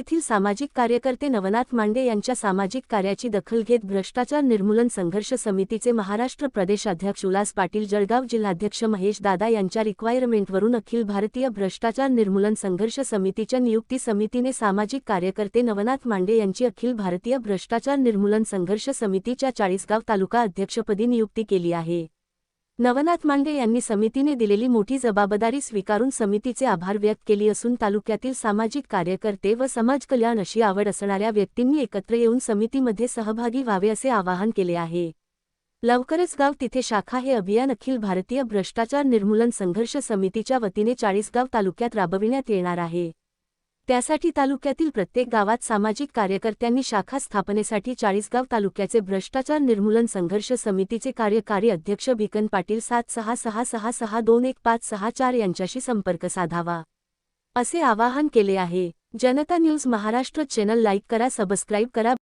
येथील सामाजिक कार्यकर्ते नवनाथ मांडे यांच्या सामाजिक कार्याची दखल घेत भ्रष्टाचार निर्मूलन संघर्ष समितीचे महाराष्ट्र प्रदेशाध्यक्ष उल्हास पाटील जळगाव जिल्हाध्यक्ष महेश दादा यांच्या रिक्वायरमेंटवरून अखिल भारतीय भ्रष्टाचार निर्मूलन संघर्ष समितीच्या नियुक्ती समितीने सामाजिक कार्यकर्ते नवनाथ मांडे यांची अखिल भारतीय भ्रष्टाचार निर्मूलन संघर्ष समितीच्या चाळीसगाव तालुका अध्यक्षपदी नियुक्ती केली आहे. नवनाथ मांडे यांनी समितीने दिलेली मोठी जबाबदारी स्वीकारून समितीचे आभार व्यक्त केली असून तालुक्यातील सामाजिक कार्यकर्ते व समाजकल्याण अशी आवड असणाऱ्या व्यक्तींनी एकत्र येऊन समितीमध्ये सहभागी व्हावे असे आवाहन केले आहे. लवकरच गाव तिथे शाखा हे अभियान अखिल भारतीय भ्रष्टाचार निर्मूलन संघर्ष समितीच्या वतीने चाळीसगाव तालुक्यात राबविण्यात येणार आहे. त्यासाठी तालुक्यातील प्रत्येक गावात सामाजिक कार्यकर्त्यांनी शाखा स्थापनेसाठी चाळीसगाव तालुक्याचे भ्रष्टाचार निर्मूलन संघर्ष समितीचे कार्यकारी अध्यक्ष भिकन पाटील सात सहा सहा सहा सहा दोन एक पाच सहा चार यांच्याशी संपर्क साधावा. असे आवाहन केले आहे. Janata news Maharashtra channel like करा सबस्क्राईब करा